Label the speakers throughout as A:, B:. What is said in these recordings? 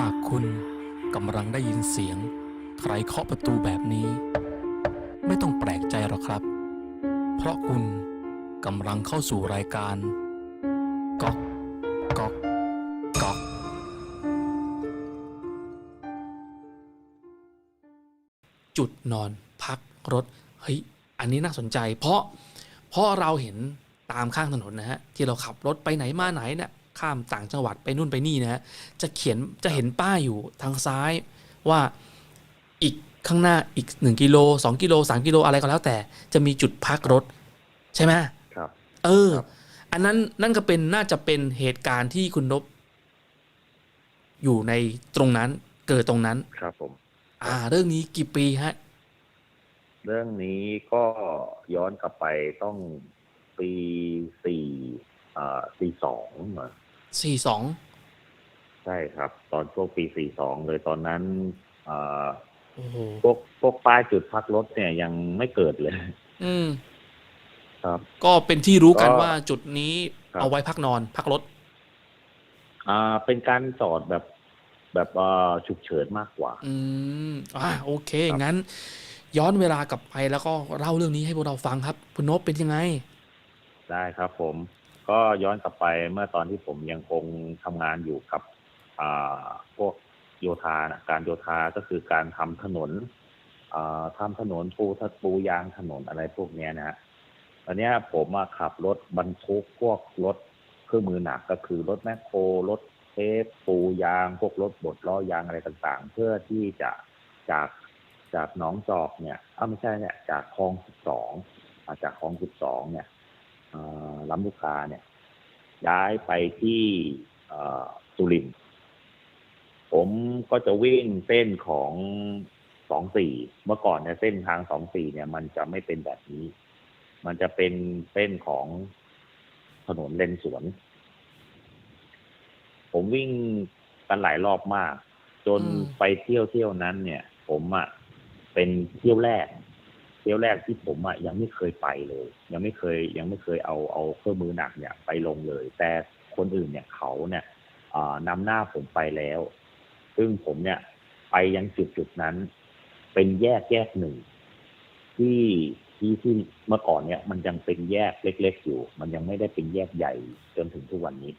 A: หากคุณกำลังได้ยินเสียง ใครเคาะประตูแบบนี้ ไม่ต้องแปลกใจหรอกครับ เพราะคุณกำลังเข้าสู่รายการก๊อกก๊อกก๊อกจุดนอนพักรถเฮ้ยอันนี้น่าสนใจ เพราะเพราะเราเห็นตามข้างถนนนะฮะที่เราขับรถไปไหนมาไหนเนี่ย ข้ามต่างจังหวัดไปนู่นไปนี่นะฮะจะเขียนจะเห็นป้ายอยู่ทางซ้ายว่าอีกข้างหน้าอีกหนึ่งกิโลสองกิโลสามกิโลอะไรก็แล้วแต่ จะมีจุดพักรถ ใช่ไหม
B: ครับ
A: เออ
B: ครับ
A: อันนั้นนั่นก็เป็นน่าจะเป็นเหตุการณ์ที่คุณนบอยู่ในตรงนั้นเกิดตรงนั้น
B: ครับผม
A: อ่า เรื่องนี้กี่ปีฮะ
B: เรื่องนี้ก็ย้อนกลับไปต้องปีสี่อ่าสี่สองมา
A: สี่สอง
B: ใช่ครับ ตอนช่วงปีสี่สองเลยตอนนั้นอ่า
A: โอ้โห
B: พวกพวกป้ายจุดพักรถเนี่ยยังไม่เกิดเลย
A: อืม
B: ครับ
A: ก็เป็นที่รู้กัน
B: ก็
A: ว่าจุดนี้
B: ครับ
A: เอาไว้พักนอนพักรถ
B: อ่า เป็นการจอดแบบแบบอ่าฉุกเฉินมากกว่า
A: อืมอ่าโอเค
B: ครับ
A: งั้น ย้อนเวลากลับไปแล้วก็เล่าเรื่องนี้ให้พวกเราฟังครับ คุณนบเป็นยังไง
B: ได้ครับผม ก็ย้อนกลับไปเมื่อตอนที่ผมยังคงทำงานอยู่กับพวกโยธานะการโยธาก็คือการทำถนนอ่าทำถนนปูทัดปูยางถนนอะไรพวกนี้นะฮะตอนนี้ผมมาขับรถบรรทุกพวกรถเครื่องมือหนักก็คือรถแมคโครรถเทปปูยาง พวกรถบดล้อยางอะไรต่างๆ เพื่อที่จะจากจากหนองจอกเนี่ยอ้าไม่ใช่เนี่ยจากคลองสิบสองจากคลองสิบสองเนี่ยอ ลำลูกกาเนี่ย ย้ายไปที่เอ่อสุรินทร์ผมก็จะวิ่งเส้นของสองสี่เมื่อก่อนเนี่ยเส้นทางสองสี่เนี่ย มันจะไม่เป็นแบบนี้ มันจะเป็นเส้นของถนนเลนสวน ผมวิ่งกันหลายรอบมาก จน
A: อืม
B: ไปเที่ยวเที่ยวนั้นเนี่ย ผมอะ่ะเป็นเที่ยวแรก เที่ยวแรกที่ผมอะ่ะยังไม่เคยไปเลย ยังไม่เคยยังไม่เคยเอาเอาเครื่องมือหนักเนี่ยไปลงเลย แต่คนอื่นเนี่ยเขาเนี่ยอ่านำหน้าผมไปแล้ว ซึ่งผมเนี่ยไปยังจุดจุดๆนั้น เป็นแยกแยกหนึ่งที่ที่ที่เมื่อก่อนเนี่ย มันยังเป็นแยกเล็ก ๆ อยู่ มันยังไม่ได้เป็นแยกใหญ่จนถึงทุกวันนี้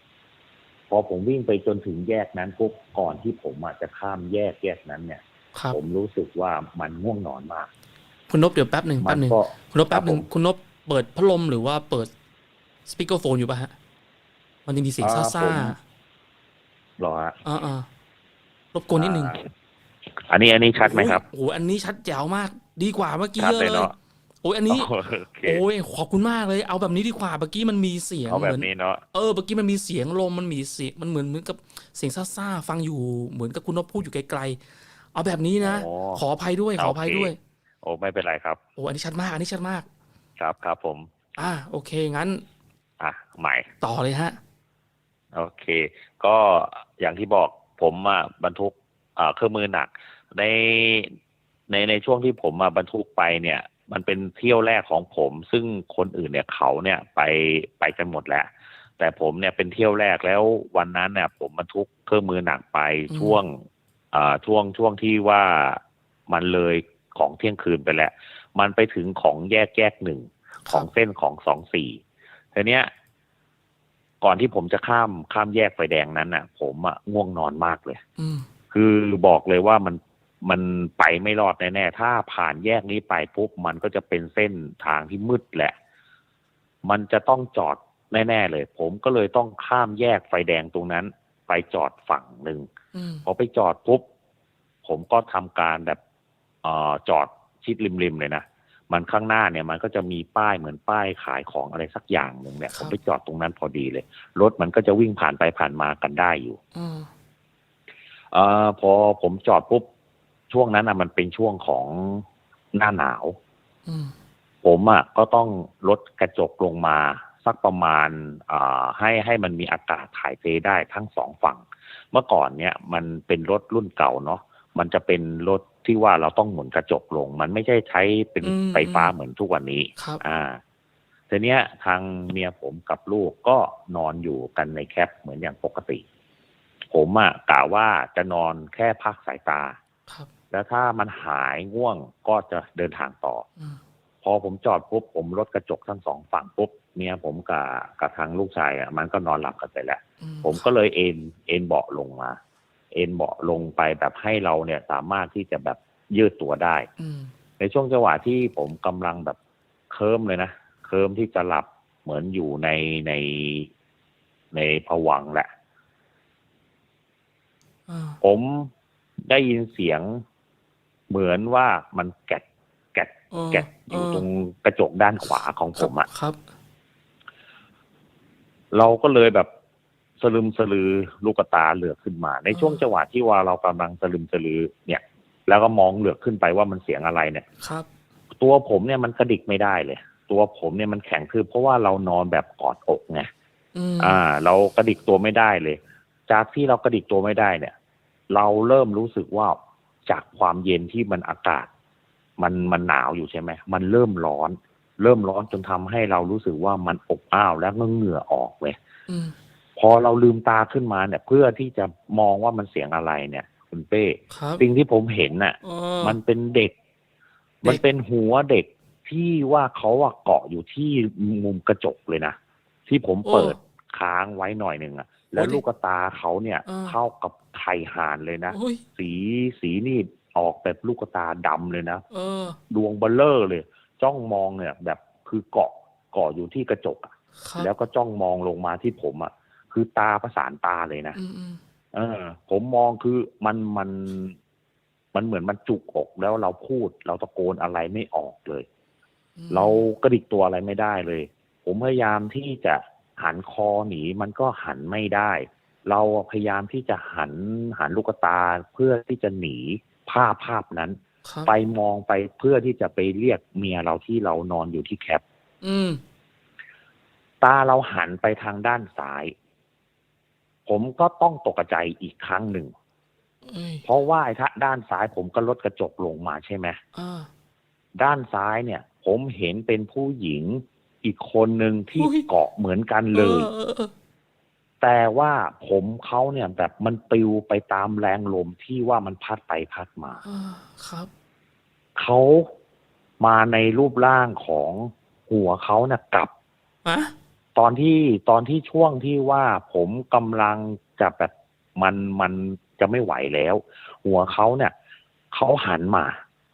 B: พอผมวิ่งไปจนถึงแยกนั้นปุ๊บก่อนที่ผมอะจะข้ามแยกแยกนั้นเนี่ย
A: ครับ
B: ผมรู้สึกว่ามันง่วงนอนมาก
A: คุณนบเดี๋ยวแป๊บหนึ่ง
B: มั
A: แป๊บหนึ่ง
B: ก็
A: คุณนบแป๊บหนึ่ง
B: ครับผม
A: คุณนบเปิดพัดลมหรือว่าเปิดสปีกเกอร์โฟนอยู่ป่ะฮะ มันจะมีเสียง
B: อ่า
A: ซ่า
B: ผมรอฮะ
A: ๆอ่าอ่ารบกวนนิดนึง
B: อ่าอันนี้อันนี้ชัดไหมครับ
A: โอ้โหอันนี้ชัดแจ๋วมากดีกว่าเมื่อกี้
B: ชัด
A: เยอะ
B: เลย
A: เลย
B: เนาะ
A: โอ้ยอันนี้
B: โอเค
A: โอ้ยขอบคุณมากเลย เอาแบบนี้ดีกว่าเมื่อกี้มันมีเสียง
B: เอา
A: เห
B: แบ
A: มื
B: บ
A: อน
B: นี้เนาะ
A: เออเมื่อกี้มันมีเสียงลมมันมีเสียงมันเหมือนเหมือนกับเสียงซ่าๆฟังอยู่เหมือนกับคุณนพพูดอยู่ไกลๆเอาแบบนี้นะ
B: อ๋อ
A: ขออภัยด้วยขออภัย
B: โอเค
A: ด้วย
B: โอ้ไม่เป็นไรครับ
A: โอ้อันนี้ชัดมาก อันนี้ชัดมาก
B: ครับครับผม
A: อ่า โอเค งั้น
B: อะใหม่
A: ต่อเลยฮะ
B: โอเค ก็อย่างที่บอกผมอะบรรทุกอ่าเครื่องมือหนัก ในในในช่วงที่ผมมาบรรทุกไปเนี่ย มันเป็นเที่ยวแรกของผม ซึ่งคนอื่นเนี่ยเขาเนี่ยไปไปกันหมดแล้ว แต่ผมเนี่ยเป็นเที่ยวแรกแล้ววันนั้นเนี่ย ผมบรรทุกเครื่องมือหนักไป
A: อืม
B: ช่วงอ่าช่วงช่วงที่ว่ามันเลย ของเที่ยงคืนไปแล้ว มันไปถึงของแยกแยกหนึ่ง
A: ค
B: ข
A: รั
B: อบงเส้นของสองสี่ทีเนี้ย ก่อนที่ผมจะข้ามข้ามแยกไฟแดงนั้นน่ะ ผมอะง่วงนอนมากเลย
A: อืม
B: คือบอกเลยว่ามันมันไปไม่รอดแน่ๆ ถ้าผ่านแยกนี้ไปปุ๊บมันก็จะเป็นเส้นทางที่มืดแหละ มันจะต้องจอดแน่ๆเลย ผมก็เลยต้องข้ามแยกไฟแดงตรงนั้น ไปจอดฝั่งหนึ่ง
A: อืม
B: พอไปจอดปุ๊บผมก็ทำการแบบเออจอดชิดริมๆเลยนะมันข้างหน้าเนี่ยมันก็จะมีป้ายเหมือนป้ายขายของอะไรสักอย่างหนึ่งเนี่ย
A: ค
B: ผ
A: รับ
B: มไปจอดตรงนั้นพอดีเลย รถมันก็จะวิ่งผ่านไปผ่านมากันได้อยู่
A: อืม
B: เออพอผมจอดปุ๊บช่วงนั้นอะ มันเป็นช่วงของหน้าหนาว
A: อืม
B: ผมอะก็ต้องลดกระจกลงมาสักประมาณอ่าให้ให้มันมีอากาศถ่ายเทได้ทั้งสองฝั่ง เมื่อก่อนเนี่ย มันเป็นรถรุ่นเก่าเนาะ มันจะเป็นรถที่ว่าเราต้องหมุนกระจกลง มันไม่ใช่ใช้เป็น
A: อืม
B: ไฟฟ้าเหมือนทุกวันนี้
A: ครับ
B: อ่าทีเนี้ยทางเมียผมกับลูกก็นอนอยู่กันในแคปเหมือนอย่างปกติ ผมผมอะกะว่าจะนอนแค่พักสายตา
A: ครับ
B: แล้วถ้ามันหายง่วงก็จะเดินทางต่อ
A: อืม
B: พอผมจอดปุ๊บผมลดกระจกทั้งสองฝั่งปุ๊บเมียผมกับกับทางลูกชายอะมันก็นอนหลับกันไปแล้ว
A: อื
B: ผมก็เลยเอนเอนเบาะลงมา เอนเบาะลงไปแบบให้เราเนี่ยสามารถที่จะแบบยืดตัวได้
A: อืม
B: ในช่วงจังหวะที่ผมกำลังแบบเคิมเลยนะเคิมที่จะหลับเหมือนอยู่ในในในผวังค์แหละ
A: อ่า
B: ผมได้ยินเสียงเหมือนว่ามันแกะแกะ
A: เออ
B: แกะอยู่ตรงกระจกด้านขวาของผมอะ
A: ครับ
B: เราก็เลยแบบ สลึมสลือลูกตาเหลือกขึ้นมา ในช่วงจังหวะที่ว่าเรากำลังสลึมสลือเนี่ย แล้วก็มองเหลือกขึ้นไปว่ามันเสียงอะไรเนี่ย
A: ครับ
B: ตัวผมเนี่ยมันกระดิกไม่ได้เลย ตัวผมเนี่ยมันแข็งคือเพราะว่าเรานอนแบบกอดอกไง
A: อืม
B: อ่า เรากระดิกตัวไม่ได้เลย จากที่เรากระดิกตัวไม่ได้เนี่ย เราเริ่มรู้สึกว่าจากความเย็นที่มันอากาศ มันมันหนาวอยู่ใช่ไหมมันเริ่มร้อน เริ่มร้อนจนทำให้เรารู้สึกว่ามันอบอ้าวแล้วก็เหงื่อออกเลย
A: อืม
B: พอเราลืมตาขึ้นมาเนี่ย เพื่อที่จะมองว่ามันเสียงอะไรเนี่ย คุณเป้
A: ครับ
B: สิ่งที่ผมเห็นน่ะ
A: เออ
B: มันเป็นเด็ก
A: เด็ก
B: มันเป็นหัวเด็กที่ว่าเขาอะเกาะอยู่ที่มุมกระจกเลยนะ ที่ผมเปิดค้างไว้หน่อยหนึ่งอะแล้วลูกตาเขาเนี่ยเข้ากับไข่ห่านเลยนะ
A: โอ้ย
B: สีสีนี่ออกแบบลูกตาดำเลยนะ
A: เออ
B: ดวงเบลเลอร์เลย จ้องมองเนี่ย แบบคือเกาะเกาะอยู่ที่กระจกอะ
A: ครับ
B: แล้วก็จ้องมองลงมาที่ผมอะ คือตาประสานตาเลยนะ
A: อืมอืม
B: เออ ผมมองคือมันมัน มันเหมือนมันจุกอกแล้วเราพูด เราตะโกนอะไรไม่ออกเลย
A: อืม
B: เรากระดิกตัวอะไรไม่ได้เลย ผมพยายามที่จะหันคอหนีมันก็หันไม่ได้ เราพยายามที่จะหันหันลูกตาเพื่อที่จะหนีภาพภาพนั้น
A: ครับ
B: ไปมองไปเพื่อที่จะไปเรียกเมียเราที่เรานอนอยู่ที่แคป
A: อืม
B: ตาเราหันไปทางด้านซ้าย ผมก็ต้องตกใจอีกครั้งหนึ่ง
A: เอ้ย
B: เพราะว่าไอ้ทะด้านซ้ายผมก็ลดกระจกลงมาใช่ไหม
A: อ่า
B: ด้านซ้ายเนี่ย ผมเห็นเป็นผู้หญิงอีกคนหนึ่งที่
A: อุ๊ย
B: เกาะเหมือนกันเลย
A: ออออเออ
B: แต่ว่าผมเขาเนี่ยแบบมันปลิวไปตามแรงลมที่ว่ามันพัดไปพัดมา
A: อ่าครับ
B: เขามาในรูปร่างของหัวเขาเนี่ยกลับ
A: อะ
B: ตอนที่ตอนที่ช่วงที่ว่าผมกำลังจะแบบมันมันจะไม่ไหวแล้ว หัวเขาเนี่ยเขาหันมา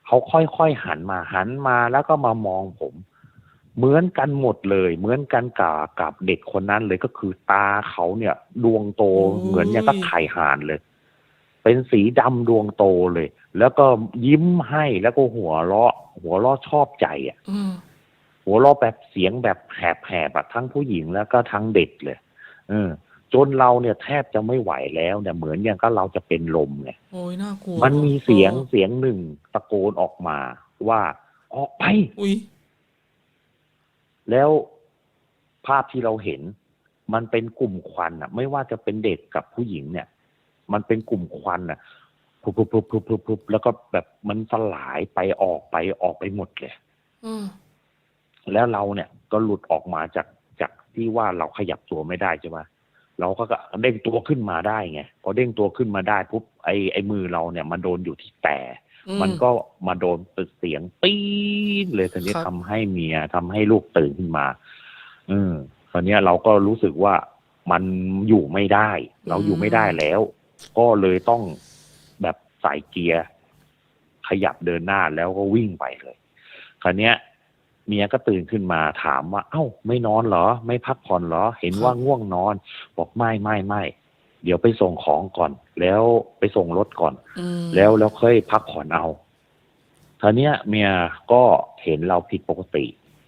B: เขาค่อยๆหันมาหันมาแล้วก็มามองผม เหมือนกันหมดเลย เหมือนกันกับกับเด็กคนนั้นเลยก็คือตาเขาเนี่ย ดวงโตเหมือนอย่างกับไข่ห่านเลย เป็นสีดำดวงโตเลย แล้วก็ยิ้มให้แล้วก็หัวเราะ หัวเราะชอบใจอะ หัวเราะแบบเสียงแบบแหบๆอะทั้งผู้หญิงแล้วก็ทั้งเด็กเลยเออจนเราเนี่ยแทบจะไม่ไหวแล้วเนี่ยเหมือนอย่างก็เราจะเป็นลมไง
A: โอ้ยน่ากลัว
B: มันมีเสียง
A: ออ
B: เสียงหนึ่งตะโกนออกมา ว่าออกไป
A: อุ้ย
B: แล้วภาพที่เราเห็น มันเป็นกลุ่มควันอะ ไม่ว่าจะเป็นเด็กกับผู้หญิงเนี่ย มันเป็นกลุ่มควันอะพุบพุบพุบพุบพุบพุบแล้วก็แบบมันสลายไปออกไปออกไปหมดเลย
A: อืม
B: แล้วเราเนี่ยก็หลุดออกมาจากจากที่ว่าเราขยับตัวไม่ได้ใช่ไหมเราก็เด้งตัวขึ้นมาได้ไงพอเด้งตัวขึ้นมาได้ปุ๊บไอ้ไอ้มือเราเนี่ยมันโดนอยู่ที่แต่
A: อื
B: มันก็มาโดนตึกเสียงปี๊ดเลยทีนี้
A: ครับ
B: ทำให้เมียทำให้ลูกตื่นขึ้นมา อืมตอนนี้ยเราก็รู้สึกว่ามันอยู่ไม่ได้ เราอยู่ไม่ได้แล้ว ก็เลยต้องแบบใส่เกียร์ขยับเดินหน้าแล้วก็วิ่งไปเลย คราวเนี้ย เมียก็ตื่นขึ้นมาถามว่า เอ้า ไม่นอนเหรอ ไม่พักผ่อนเหรอ เห็นว่าง่วงนอน บอกไม่ไม่ไม่เดี๋ยวไปส่งของก่อน แล้วไปส่งรถก่อน
A: อืม
B: แล้วแล้วค่อยพักผ่อนเอาทีเนี้ยเมียก็เห็นเราผิดปกติ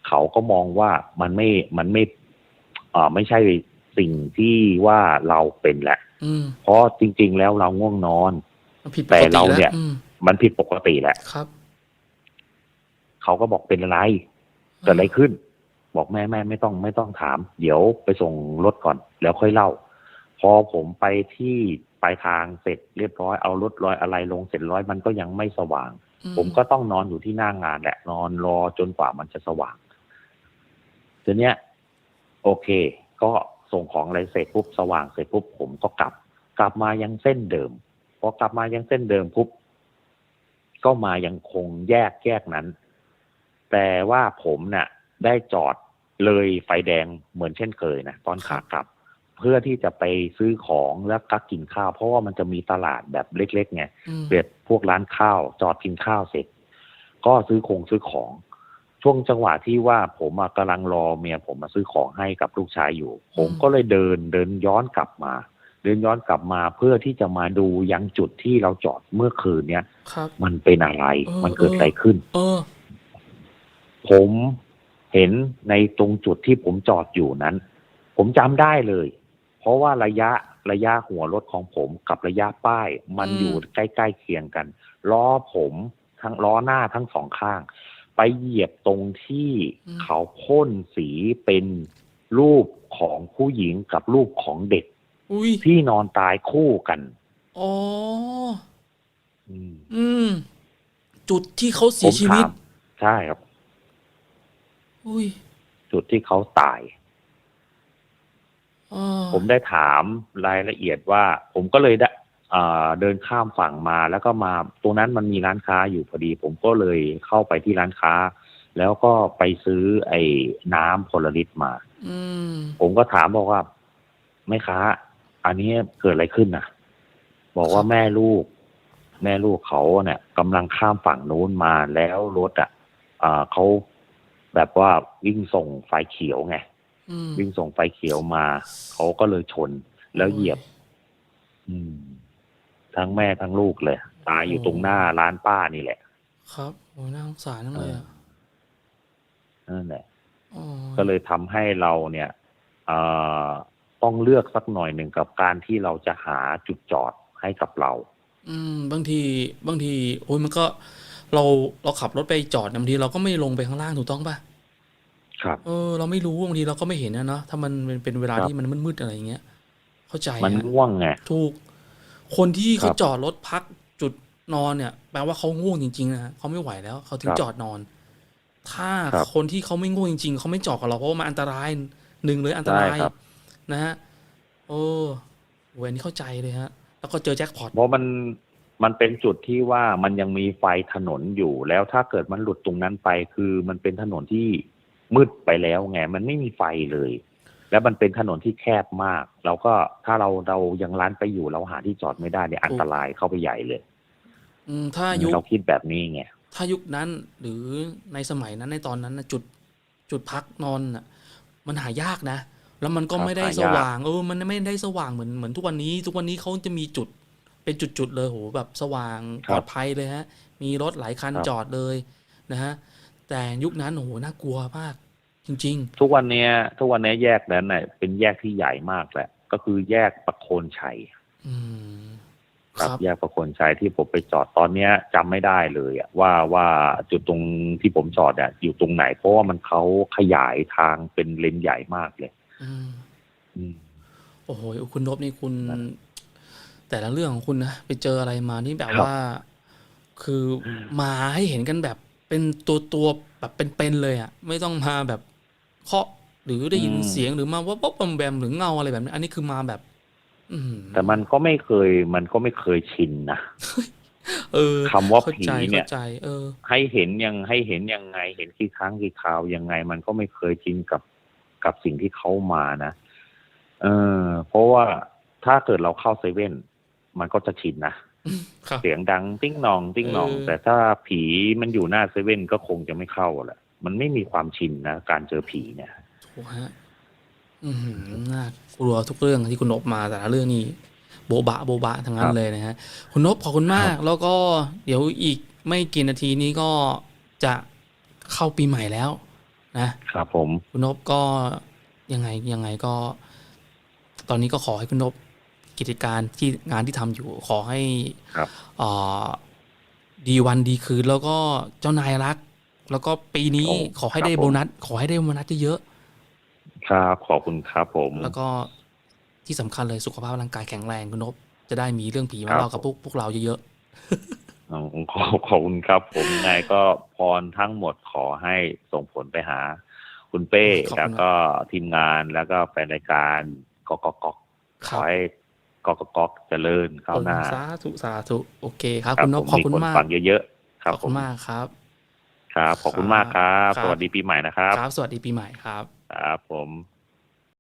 B: เขาก็มองว่ามันไม่มันไม่อ่าไม่ใช่สิ่งที่ว่าเราเป็นแหละ
A: อืม
B: เพราะจริง ๆ แล้วเราง่วงนอน
A: มันผิดป
B: แต่
A: กติ
B: เรา
A: แล้ว
B: เนี่ย
A: อืม
B: มันผิดปกติแหละ
A: ครับ
B: เขาก็บอกเป็นอะไร เกิดอะไรขึ้น บอกแม่แม่ไม่ต้องไม่ต้องถาม เดี๋ยวไปส่งรถก่อน แล้วค่อยเล่า พอผมไปที่ปลายทางเสร็จเรียบร้อยเอารถร้อยอะไรลงเสร็จร้อยมันก็ยังไม่สว่าง
A: อื
B: ผมก็ต้องนอนอยู่ที่หน้างานแหละนอนรอจนกว่ามันจะสว่างทีเนี้ย โอเค ก็ส่งของอะไรเสร็จปุ๊บสว่างเสร็จปุ๊บผมก็กลับ กลับมายังเส้นเดิมพอกลับมายังเส้นเดิมปุ๊บก็มายังคงแยกแยกนั้น แต่ว่าผมน่ะ ได้จอดเลยไฟแดงเหมือนเช่นเคยนะตอนขากลับ เพื่อที่จะไปซื้อของแล้วก็กินข้าว เพราะว่ามันจะมีตลาดแบบเล็กๆไง
A: อืม
B: เสร็จพวกร้านข้าว จอดกินข้าวเสร็จ ก็ซื้อคงซื้อของ ช่วงจังหวะที่ว่าผมอะกำลังรอเมียผมมาซื้อของให้กับลูกชายอยู่ ผมก็เลยเดินเดินย้อนกลับมา เดินย้อนกลับมาเพื่อที่จะมาดูยังจุดที่เราจอดเมื่อคืนเนี้ย
A: ครับ
B: มันเป็นอะไร
A: เออ
B: มันเกิดอะไรขึ้น
A: เออ
B: ผมเห็นในตรงจุดที่ผมจอดอยู่นั้น ผมจำได้เลย เพราะว่าระยะระยะหัวรถของผมกับระยะป้าย มัน
A: อืม
B: อยู่ใกล้ๆเคียงกัน ล้อผมทั้งล้อหน้าทั้งสองข้าง ไปเหยียบตรงที่เขาพ่นสีเป็นรูปของผู้หญิงกับรูปของเด็ก
A: อุ้ย
B: ที่นอนตายคู่กัน
A: อ๋อ
B: อืม
A: อืม จุดที่เขา
B: ผ
A: เสีย
B: ม
A: ชีวิต
B: ถามใช่ครับ
A: อุ้ย
B: จุดที่เขาตาย
A: อ๋อ
B: ผมได้ถามรายละเอียดว่า ผมก็เลยได้อ่าเดินข้ามฝั่งมาแล้วก็มาตรงนั้นมันมีร้านค้าอยู่พอดี ผมก็เลยเข้าไปที่ร้านค้า แล้วก็ไปซื้อไอ้น้ำพลลิตรมา
A: อืม
B: ผมก็ถามบอกว่าแม่ค้า อันนี้เกิดอะไรขึ้นน่ะบอกว่าแม่ลูก แม่ลูกเขาเนี่ยกำลังข้ามฝั่งนู้นมาแล้วรถอะอ่าเขา แบบว่าวิ่งส่งไฟเขียวไง
A: อืม
B: วิ่งส่งไฟเขียวมา เขาก็เลยชนแล้วเหยียบ อืม ทั้งแม่ทั้งลูกเลย ตายอยู่ตรงหน้าร้านป้านี่แหละ
A: ครับโอ้ยน่าสงสารนั่งเลยอะ
B: นั่นแหละ
A: อ๋อ
B: ก็เลยทำให้เราเนี่ยเอ่อต้องเลือกสักหน่อยหนึ่งกับการที่เราจะหาจุดจอดให้กับเรา
A: อืม บางที บางที โอ้ยมันก็ เราเราขับรถไปจอดบางทีเราก็ไม่ลงไปข้างล่างถูกต้องป่ะ
B: ครับ
A: เออ เราไม่รู้บางทีเราก็ไม่เห็นนะเนาะถ้ามันเป็นเป็นเวลา
B: ครับ
A: ที่มันมืดๆอะไรอย่างเงี้ย เข้าใจ
B: มัน
A: ฮะ
B: ง่วงไง
A: ถูก คนที่เขา
B: ครับ
A: จอดรถพักจุดนอนเนี่ยแปลว่าเขาง่วงจริงๆนะฮะเขาไม่ไหวแล้วเขาถึง
B: ครับ
A: จอดนอน ถ้า
B: ครับ
A: คนที่เขาไม่ง่วงจริงๆเขาไม่จอดกับเราเพราะว่ามันอันตรายหนึ่งเลยอันตราย
B: ใช่ครับ
A: นะฮะโอ้โหอันนี้เข้าใจเลยฮะ แล้วก็เจอแจ็คพอต
B: เพราะมัน มันเป็นจุดที่ว่ามันยังมีไฟถนนอยู่ แล้วถ้าเกิดมันหลุดตรงนั้นไป คือมันเป็นถนนที่มืดไปแล้วไงมันไม่มีไฟเลย แล้วมันเป็นถนนที่แคบมาก เราก็ถ้าเราเรายังร้านไปอยู่เราหาที่จอดไม่ได้เนี่ยอันตรายเข้าไปใหญ่เลย
A: อืมถ้ายุค
B: เราคิดแบบนี้ไง
A: ถ้ายุคนั้นหรือในสมัยนั้นในตอนนั้นนะจุดจุดพักนอนน่ะ มันหายากนะแล้วมันก็
B: ครับ
A: ไม่ได้
B: หายาก
A: สว่างเออมันไม่ได้สว่างเหมือนเหมือนทุกวันนี้ ทุกวันนี้เขาจะมีจุด เป็นจุดๆเลยโหแบบสว่างปลอดภัยเลยฮะ มีรถหลายคันจอดเลยนะฮะ แต่ยุคนั้นโอ้โหน่ากลัวมาก จริง
B: ทุกวันเนี้ย ทุกวันเนี้ยแยกนั้นน่ะเป็นแยกที่ใหญ่มากแหละ ก็คือแยกประโคนชัย
A: ๆอืม
B: ค
A: ครับรับ
B: แยกประโคนชัยที่ผมไปจอดตอนเนี้ยจำไม่ได้เลยอะว่าว่าจุดตรงที่ผมจอดอะอยู่ตรงไหน เพราะว่ามันเขาขยายทางเป็นเลนใหญ่มากเลย
A: อืม
B: อืม
A: โอ้โหคุณนบนี่คุณ
B: นั่น
A: แต่ละเรื่องของคุณนะไปเจออะไรมานี่แบบ
B: ครับ
A: ว่า คือมาให้เห็นกันแบบเป็นตัวตัวๆแบบเป็นๆเลยอะ ไม่ต้องมาแบบเคาะหรือได้ยินเสียงหรือมาว่าป๊บแบมหรือเงาอะไรแบบนี้อันนี้คือมาแบบ อืม
B: แต่มันก็ไม่เคย มันก็ไม่เคยชินนะ
A: เออ
B: คำว่า
A: เข้า
B: ผี
A: ใจ
B: เนี่
A: เข้ายใจเออ
B: ให้เห็นยังให้เห็นยังไง เห็นกี่ครั้งกี่คราวยังไง มันก็ไม่เคยชินกับกับสิ่งที่เขามานะเออเพราะว่าถ้าเกิดเราเข้าเซเว่น มันก็จะชินนะ
A: ครับ
B: เสียงดังติ้งหนอง ติ้งหนอง
A: เออ
B: แต่ถ้าผีมันอยู่หน้าเซเว่นก็คงจะไม่เข้าแหละมันไม่มีความชินนะการเจอผีเนี่ย
A: ถูกฮะอืมน่ากลัวทุกเรื่องที่คุณนบมาแต่ละเรื่องนี้โบบะโบบะทั้งนั้
B: คนรับ
A: เลยนะฮะคุณนบขอบคุณมาก แล้วก็เดี๋ยวอีกไม่กี่นาทีนี้ก็จะเข้าปีใหม่แล้ว นะ
B: ครับผม
A: คุณนบก็ยังไงยังไงก็ ตอนนี้ก็ขอให้คุณนบ กิจการที่งานที่ทำอยู่ขอให้
B: ครับ
A: เอ่อดีวันดีคืนแล้วก็เจ้านายรัก แล้วก็ปีนี้
B: โอ้
A: ขอให้
B: ครับ
A: ได้
B: ผม
A: โบนัส ขอให้ได้โบนัสเยอะ
B: ครับขอบคุณครับผม
A: ๆแล้วก็ที่สำคัญเลยสุขภาพร่างกายแข็งแรงคุณนบจะได้มีเรื่องผี
B: ค
A: มา
B: รับ
A: เล่ากับพวกพวกเราเยอะ
B: อ๋อขอบขอบคุณครับ ผมยังไงก็พรทั้งหมดขอให้ส่งผลไปหา คุณเป้
A: ขอบคุณ
B: แล้วก็ทีมงานแล้วก็แฟนรายการกกก
A: ๆค
B: ข
A: รั
B: อบให้ กอกกอกเจริญเข้าวหน้า
A: สาธุสาธุโอเคครับ
B: ครับ
A: คุณน
B: ผ
A: พ
B: ม
A: ขอบ
B: มี
A: คุณ
B: คน
A: มาก
B: ฟังเยอะๆค
A: ข
B: รับ
A: อบ
B: ผ
A: คุ
B: ม
A: ณมากครับ
B: ครับขอบคุณมากครับ
A: ครับ
B: สวัสดีปีใหม่นะครับ
A: ครับ สวัสดีปีใหม่ครับ
B: ครับผม